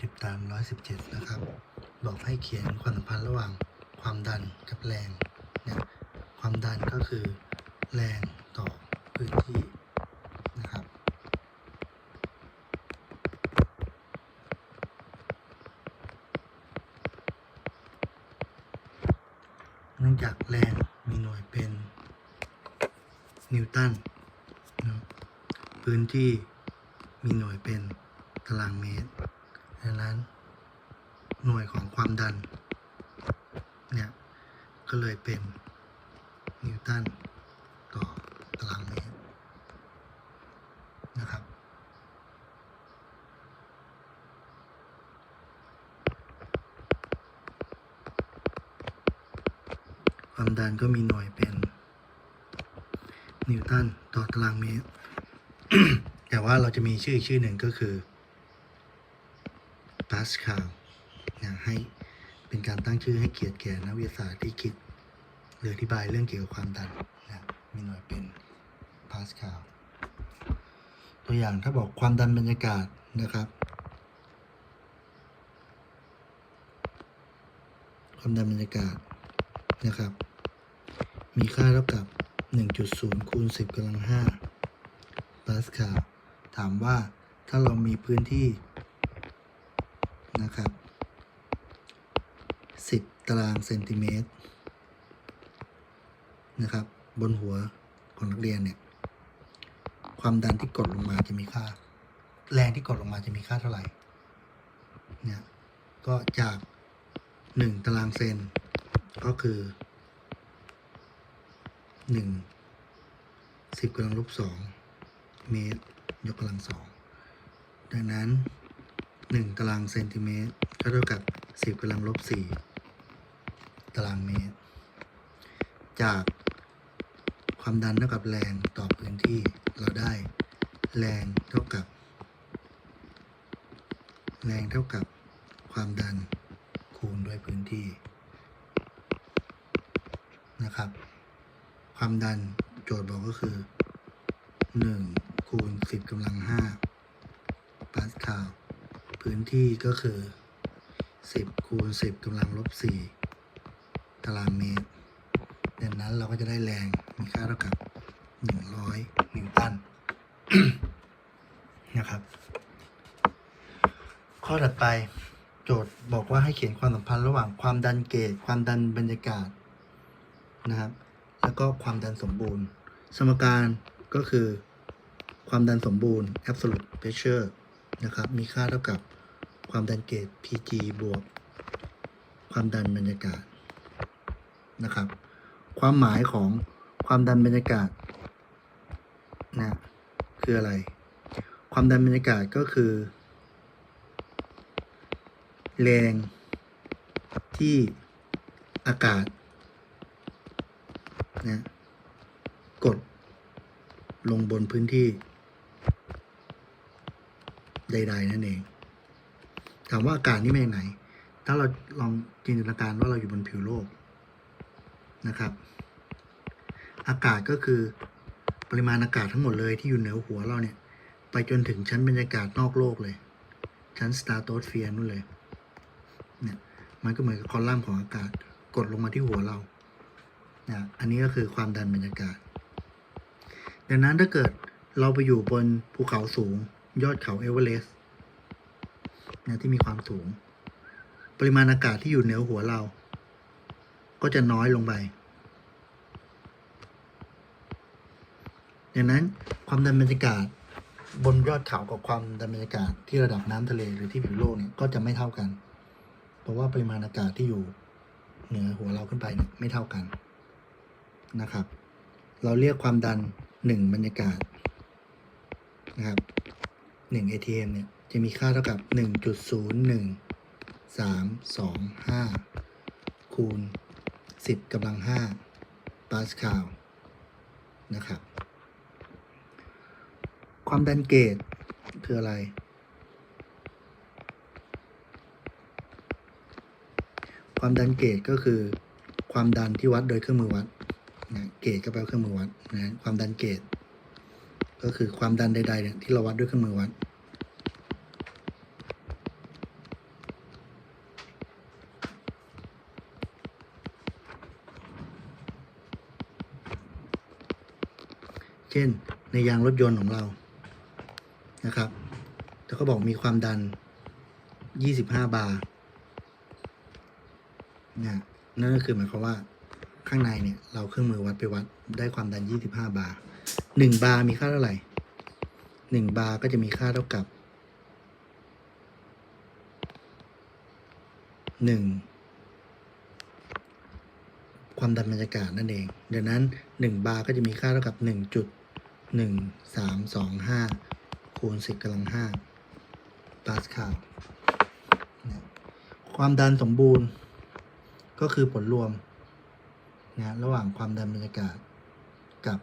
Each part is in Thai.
30ตาม117นะครับ บอกให้เขียนความสัมพันธ์ระหว่างความดันกับแรงนี่ยความดันก็คือแรงต่อพื้นที่นะครับ เนื่องจากแรงมีหน่วยเป็นนิวตันนะพื้นที่มีหน่วยเป็นตารางเมตร ดังนั้นหน่วยของความดัน เนี่ย ก็เลยเป็นนิวตันต่อตารางเมตรนะครับ ความดันก็มีหน่วยเป็นนิวตันต่อตารางเมตร แต่ว่าเราจะมีชื่ออีกชื่อหนึ่งก็คือาสคาลนะให้เป็นการตั้งชื่อให้เกียรติแก่นักวิทยาศาสตร์ที่คิดหรืออธิบายเรื่องเกี่ยวกับความดันนะมีหน่วยเป็นปาสคาลตัวอย่างถ้าบอกความดันบรรยากาศนะครับ ความดันบรรยากาศนะครับ มีค่าเท่ากับ 1.0 คูณ 10กำลัง5ปาสคาลถามว่าถ้าเรามีพื้นที่ นะครับ 10 ตารางเซนติเมตรนะครับ บนหัวของนักเรียนเนี่ย ความดันที่กดลงมาจะมีค่า แรงที่กดลงมาจะมีค่าเท่าไหร่เนี่ยก็จาก 1 ตารางเซนก็คือ 1 10กำลังลบ2เมตร ยกกำลังสองดังนั้น 1ตารางเซนติเมตรก็เท่ากับ 10กำลังลบ4ตารางเมตร จากความดันเท่ากับแรงต่อพื้นที่เราได้แรงเท่ากับ แรงเท่ากับความดันคูณด้วยพื้นที่นะครับ ความดันโจทย์บอกก็คือ 1 คูณ 10กำลัง5ปาสคาล พื้นที่ก็คือ 10 คูณ 10กำลังลบ 4 ตารางเมตรดังนั้นเราก็จะได้แรงมีค่าเท่ากับ 100 นิวตันนะครับ ข้อถัดไปโจทย์บอกว่าให้เขียนความสัมพันธ์ระหว่างความดันเกจความดันบรรยากาศนะครับ แล้วก็ความดันสมบูรณ์ สมการก็คือความดันสมบูรณ์ absolute pressure นะครับ มีค่าเท่ากับ ความดันเกจ Pg บวก ความดันบรรยากาศนะครับ ความหมายของความดันบรรยากาศนะคืออะไร ความดันบรรยากาศก็คือ แรงที่อากาศนะกดลงบนพื้นที่ใดๆนั่นเอง ถามว่าอากาศนี่มาจากไหน ถ้าเราลองจินตนาการว่าเราอยู่บนผิวโลกนะครับ อากาศก็คือปริมาณอากาศทั้งหมดเลยที่อยู่เหนือหัวเราเนี่ย ไปจนถึงชั้นบรรยากาศนอกโลกเลย ชั้นสตาร์โตสเฟียร์นู่นเลยเนี่ยมันก็เหมือนกับคอลัมน์ของอากาศกดลงมาที่หัวเรานะอันนี้ก็คือความดันบรรยากาศ ดังนั้นถ้าเกิดเราไปอยู่บนภูเขาสูง ยอดเขาเอเวอเรสต์ นะที่มีความสูง ปริมาณอากาศที่อยู่เหนือหัวเรา ก็จะน้อยลงไปดังนั้นความดันบรรยากาศบนยอดเขากับความดันบรรยากาศที่ระดับน้ำทะเลหรือที่ผิวโลกเนี่ยก็จะไม่เท่ากัน เพราะว่าปริมาณอากาศที่อยู่เหนือหัวเราขึ้นไปเนี่ยไม่เท่ากันนะครับ เราเรียกความดันหนึ่งบรรยากาศนะครับหนึ่ง ATM เนี่ย จะมีค่าเท่ากับหนึ่งจุดศูนย์หนึ่งสามสองห้าคูณสิบกำลังห้าปาสคาลนะครับ ความดันเกจคืออะไร ความดันเกจก็คือความดันที่วัดโดยเครื่องมือวัดนะเกจก็แปลว่าเครื่องมือวัดนะความดันเกจก็คือความดันใดๆเนี่ยที่เราวัดด้วยเครื่องมือวัด เช่นในยางรถยนต์ของเรานะครับแล้วก็บอกมีความดัน 25 บาร์นะนั่นก็คือหมายความว่าข้างในเนี่ยเราเครื่องมือวัดไปวัดได้ความดัน 25 บาร์1บาร์มีค่าเท่าไหร่ 1 บาร์ก็จะมีค่าเท่ากับ 1 ความดันบรรยากาศนั่นเองดังนั้น 1 บาร์ก็จะมีค่าเท่ากับ 1.1325คูณ10กำลัง5ปาสคาลนะความดันสมบูรณ์ ก็คือผลรวมนะระหว่างความดันบรรยากาศกับ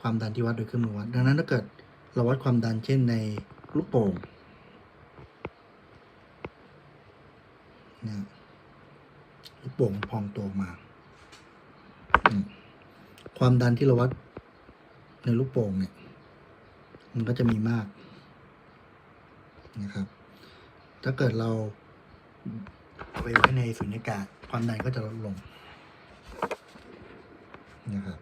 ความดันที่วัดโดยเครื่องมือวัด ดังนั้นถ้าเกิดเราวัดความดันเช่นในลูกโป่งนะลูกโป่งพองตัวมา ความดันที่เราวัด ในลูกโป่งเนี่ย มันก็จะมีมากนะครับ ถ้าเกิดเราเอาไปไว้ในสุญญากาศความดันก็จะลดลงนะครับ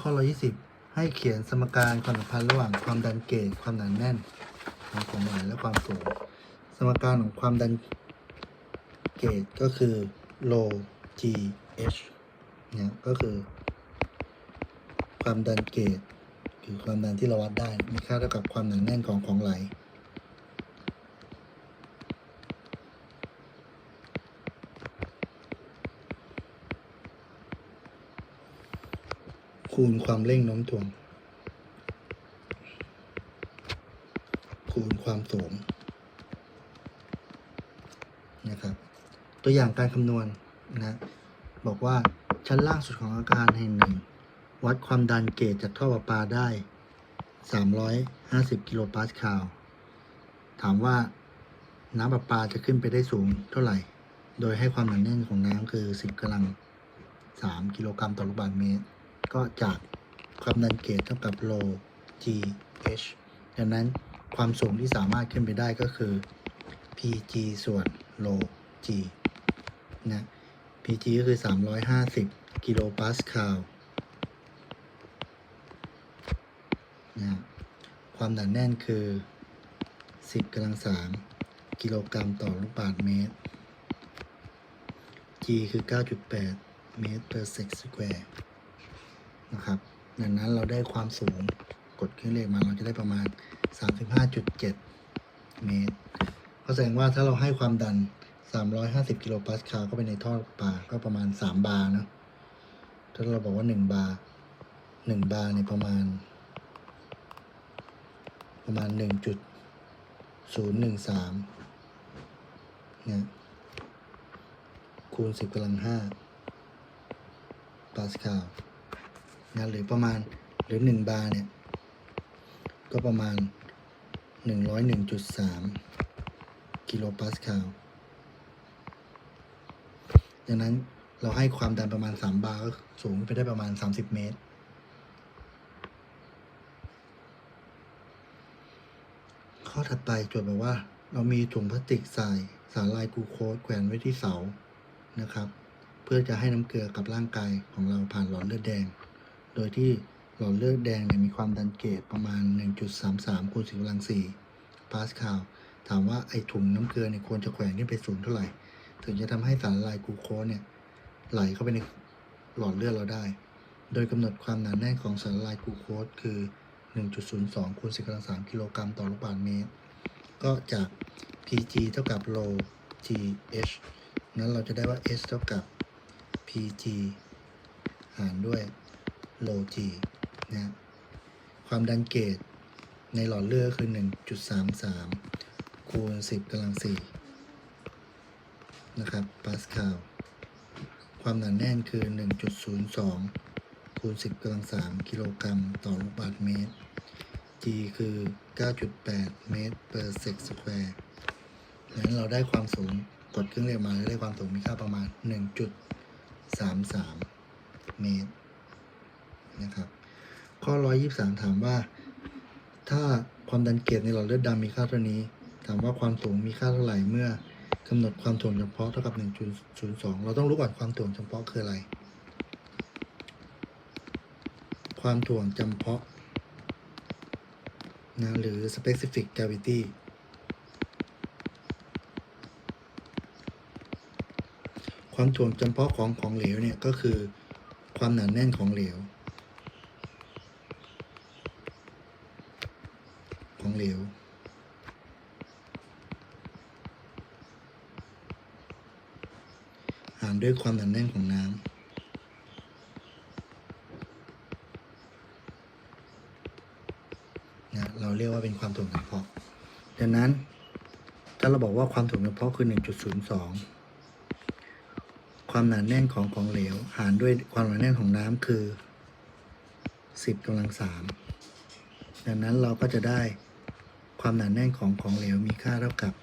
ข้อ 120 ให้เขียนสมการความสัมพันธ์ระหว่างความดันเกจความหนาแน่นของของไหลและความสูง สมการของความดันเกจก็คือ rho g h เนี่ยก็คือ ความดันเกจคือความดันที่เราวัดได้มีค่าเท่ากับความหนาแน่นของของไหลคูณความเร่งโน้มถ่วง คูณความสูงนะครับ ตัวอย่างการคำนวณนะบอกว่า ชั้นล่างสุดของอาคารแห่งหนึ่ง วัดความดันเกจจากท่อประปาได้ 350 กิโลปาสคาล ถามว่าน้ำประปาจะขึ้นไปได้สูงเท่าไหร่ โดยให้ความหนาแน่นของน้ำคือ 10กำลัง 3 กิโลกรัมต่อลูกบาศก์เมตร ก็จากความดันเกจเท่ากับโล g h ดังนั้นความสูงที่สามารถขึ้นไปได้ก็คือ pg ส่วนโล g นะ pg ก็คือ 350 กิโลปาสคาลนะความหนาแน่นคือ 10กำลัง 3 กิโลกรัมต่อลูกบาศก์เมตร g คือ 9.8 เมตร per sec square นะครับดังนั้นเราได้ความสูงกดเครื่องเลขมาเราจะได้ประมาณ 35.7 เมตร ก็แสดงว่าถ้าเราให้ความดัน 350 กิโลปาสคาลเข้าไปในท่อปลาก็ประมาณ 3 บาร์นะถ้าเราบอกว่า 1 บาร์1บาร์เนี่ยประมาณ ประมาณ 1.013เนี่ยคูณ 10กำลัง 5 ปาสคาลนะหรือประมาณหรือ 1 บาร์เนี่ย ก็ประมาณ 101.3 กิโลปาสคาล ดังนั้นเราให้ความดันประมาณ 3 บาร์ก็สูงไปได้ประมาณ 30 เมตร ข้อถัดไปโจทย์บอกว่า เรามีถุงพลาสติกใส่สารลายกูโคสแขวนไว้ที่เสานะครับ เพื่อจะให้น้ำเกลือกับร่างกายของเราผ่านหลอดเลือดแดง โดยที่หลอดเลือดแดงเนี่ยมีความดันเกจประมาณ 1.33คูณ10กำลัง4ปาสคาลถามว่าไอถุงน้ำเกลือเนี่ยควรจะแขวนขึ้นไปสูงเท่าไหร่ ถึงจะทำให้สารละลายกลูโคสเนี่ยไหลเข้าไปในหลอดเลือดเราได้ โดยกำหนดความหนาแน่นของสารละลายกลูโคสคือ 1.02คูณ10กำลัง3กิโลกรัมต่อลูกบาศก์เมตร ก็จาก pg เท่ากับ rho g h นั้นเราจะได้ว่า s เท่ากับ pg หารด้วย rho g นะความดันเกจในหลอดเลือดคือ 1.33 คูณ 10กำลัง4 นะครับปาสคาลความหนาแน่นคือ 1.02 คูณ 10กำลัง 3 กิโลกรัมต่อลูกบาศก์เมตร g คือ 9.8 เมตร per sec square ดังนั้นเราได้ความสูงกดเครื่องเลขมาแล้วได้ความสูงมีค่าประมาณ 1.33 เมตรนะครับ ข้อ 123 ถามว่า ถ้าความดันเกจในหลอดเลือดดำมีค่าเท่านี้ ถามว่าความสูงมีค่าเท่าไหร่เมื่อ กำหนดความถ่วงเฉพาะเท่ากับ 1.02 เราต้องรู้ก่อนความถ่วงเฉพาะคืออะไร ความถ่วงจำเพาะนะหรือ specific gravity ความถ่วงจำเพาะของของเหลวเนี่ยก็คือความหนาแน่นของเหลว ของเหลว หาร ด้วยความหนาแน่นของน้ำนะเราเรียกว่าเป็นความถ่วงจำเพาะดังนั้นถ้าเราบอกว่าความถ่วงจำเพาะคือ 1.02 ความหนาแน่นของของเหลว หารด้วยความหนาแน่นของน้ำคือ 10กำลังสามดังนั้นเราก็จะได้ความหนาแน่นของของเหลวมีค่าเท่ากับ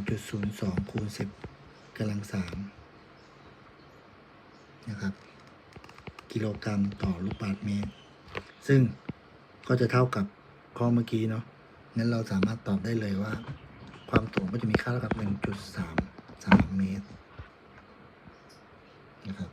1.02 คูณ 10กำลังสาม นะครับ กิโลกรัมต่อลูกบาศก์เมตร ซึ่งก็จะเท่ากับข้อเมื่อกี้เนาะงั้นเราสามารถตอบได้เลยว่า ความถ่วงก็จะมีค่าเท่ากับ 1.33 เมตรนะครับ